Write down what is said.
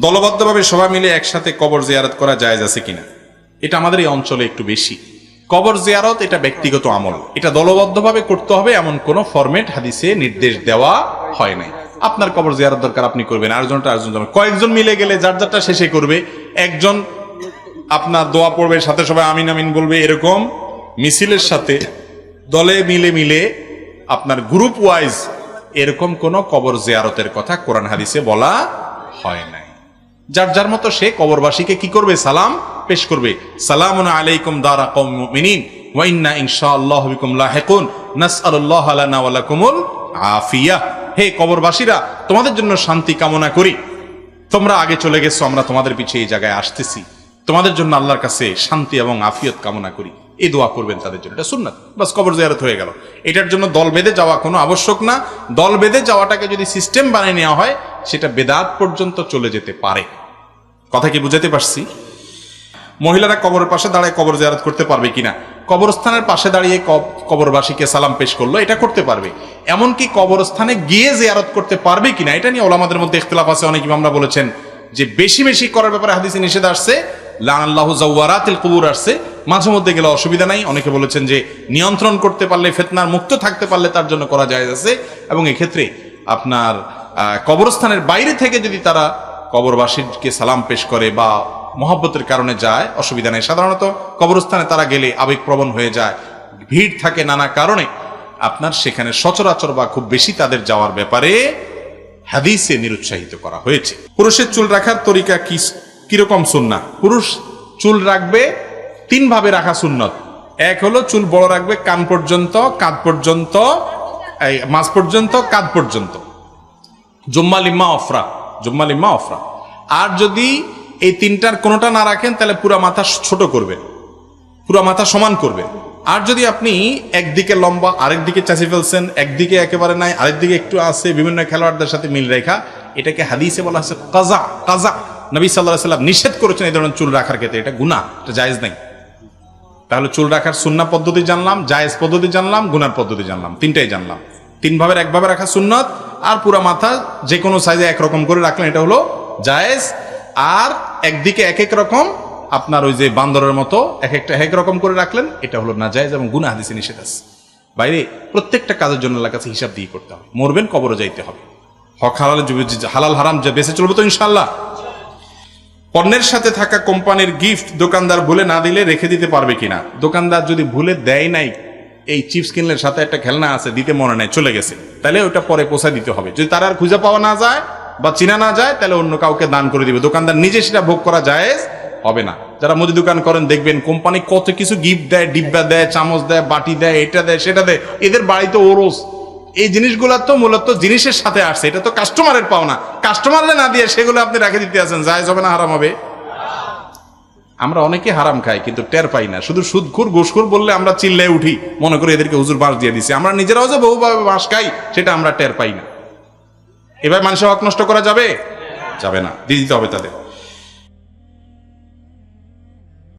দলবদ্ধভাবে সবাই মিলে একসাথে কবর জিয়ারত করা জায়েজ আছে কিনা? এটা আমাদের এই অঞ্চলে একটু বেশি। কবর জিয়ারত এটা ব্যক্তিগত আমল। এটা দলবদ্ধভাবে করতে হবে এমন কোনো ফরম্যাট হাদিসে নির্দেশ দেওয়া হয় নাই। আপনার কবর জিয়ারত দরকার আপনি করবেন, আরেকজনটা আরেকজন যাবেন। কয়েকজন মিলে গেলে যার যারটা শেষে করবে। একজন আপনার দোয়া পড়বে, সাথে সবাই আমিন আমিন বলবে, এরকম মিছিলের সাথে দলে মিলে মিলে আপনার গ্রুপ ওয়াইজ এরকম কোনো কবর জিয়ারতের কথা কোরআন হাদিসে বলা হয় নাই। যার যার মতো সে কবরবাসীকে কি করবে? সালাম পেশ করবে। সালাম আলাইকুম দারা আফিয়া। হে কবরবাসীরা, তোমাদের জন্য শান্তি কামনা করি। তোমরা আগে চলে গেছো, আমরা তোমাদের এই জায়গায় আসতেছি। তোমাদের জন্য আল্লাহর কাছে শান্তি এবং আফিয়ত কামনা করি। এই দোয়া করবেন তাদের জন্য। এটা সুন্নাত। বাস কবর জিয়ারত হয়ে গেল। এটার জন্য দল বেঁধে যাওয়া কোনো আবশ্যক না। দল বেঁধে যাওয়াটাকে যদি সিস্টেম বানিয়ে নেওয়া হয় সেটা বেদাত পর্যন্ত চলে যেতে পারে। কথা কি বুঝাতে পারছি? মহিলারা কবরের পাশে দাঁড়ায় কবর জিয়ারত করতে পারবে কিনা? কবরস্থানের পাশে দাঁড়িয়ে কব- কবরবাসীকে সালাম পেশ করল, এটা করতে পারবে। এমনকি কবরস্থানে গিয়ে জিয়ারত করতে পারবে কিনা, এটা নিয়ে ওলামাদের মধ্যে ইখতিলাফ আছে, অনেক আমরা বলেছেন যে বেশি বেশি করার ব্যাপারে হাদিসে নিষেধ আসছে। লান আল্লাহ জাওয়ারাতিল কুবুর আসছে। মাঝে মধ্যে গেলে অসুবিধা নাই। অনেকে বলেছেন যে নিয়ন্ত্রণ করতে পারলে, ফেতনার মুক্ত থাকতে পারলে তার জন্য করা যায় আছে। এবং এক্ষেত্রে আপনার কবরস্থানের বাইরে থেকে যদি তারা কবরবাসীকে সালাম পেশ করে বা মহব্বতের কারণে যায়, অসুবিধা নেই। সাধারণত কবরস্থানে তারা গেলে আবেগপ্রবণ হয়ে যায়। ভিড় থাকে নানা কারণে। আপনার সেখানে সচরাচর বা খুব বেশি তাদের যাওয়ার ব্যাপারে হাদিসে নিরুৎসাহিত করা হয়েছে। পুরুষের চুল রাখার তরিকা কি কীরকম সুন্না পুরুষ চুল রাখবে, তিন ভাবে রাখা সুন্নত। এক হলো চুল বড় রাখবে, কান পর্যন্ত, কাঁধ পর্যন্ত মাঝ পর্যন্ত, কাঁধ পর্যন্ত। জুম্মা লিম্মা অফরা জুম্মা লিম্মা অফরা আর যদি এই তিনটার কোনোটা না রাখেন, তাহলে পুরা মাথা ছোট করবেন পুরো মাথা সমান করবেন আর যদি আপনি একদিকে লম্বা আরেক দিকে চাচি ফেলছেন, একদিকে একেবারে নাই আরেক দিকে একটু আছে, বিভিন্ন খেলোয়াড়দের সাথে মিল রেখা, এটাকে হাদিসে বলা হচ্ছে কাজা কাজা। নবী সাল্লাহ সাল্লাম নিষেধ করেছেন এই ধরনের চুল রাখার ক্ষেত্রে, এটা গুণা এটা জায়েজ নাই। তাহলে চুল রাখার সুন্না পদ্ধতি জানলাম, জায়েজ পদ্ধতি জানলাম, গুনার পদ্ধতি জানলাম, তিনটাই জানলাম। তিন ভাবের একভাবে রাখা সুন্নত আর পুরা মাথা যে কোনো সাইজে একরকম করে রাখলেন, এটা হলো জায়েজ। আর একদিকে এক এক রকম, আপনার ওই যে বান্দরের মতো এক একটা এক রকম করে রাখলেন, এটা হলো না জায়েজ এবং গুনা হাদিসে নিষেধ আছে। বাইরে প্রত্যেকটা কাজের জন্য আল্লাহর কাছে হিসাব দিয়ে করতে হবে। মরবেন, কবরে যাইতে হবে। হক, হালাল হালাল, হারাম, যে বেঁচে চলবে তো ইনশাল্লাহ পণ্যের সাথে থাকা কোম্পানির গিফট দোকানদার ভুলে না দিলে রেখে দিতে পারবে কিনা? দোকানদার যদি ভুলে দেয় নাই এই চিপস কিনলের সাথে একটা খেলনা আছে, দিতে মনে নেই, চলে গেছে। তাহলে ওটা পরে পোষা দিতে হবে। যদি তার আর খুঁজে পাওয়া না যায় বা চিনা না যায়, তাহলে অন্য কাউকে দান করে দিবে। দোকানদার নিজে সেটা ভোগ করা যায় হবে না। যারা মুদি দোকান করেন, দেখবেন কোম্পানি কত কিছু গিফট দেয়, ডিব্বা দেয়, চামচ দেয়, বাটি দেয়, এটা দেয়, সেটা দেয়। এদের বাড়িতে ওরস। এই জিনিসগুলো তো মূলত জিনিসের সাথে আসছে। এটা তো কাস্টমারের পাওনা। কাস্টমারে না দিয়ে সেগুলো আপনি রেখে দিতে আছেন, জায়েজ হবে না, হারাম হবে। আমরা অনেকে হারাম খাই, কিন্তু টের পাই না। শুধু সুদখুর, ঘুষখুর বললে আমরা চিল্লে উঠি। মনে করি এদেরকে হুজুর বাঁশ দিয়ে দিছি। আমরা নিজেরাও যে বহুভাবে বাঁশ খাই, সেটা আমরা টের পাই না। এবার মানুষের হক নষ্ট করা যাবে? যাবে না। দিয়ে দিতে হবে তাদের।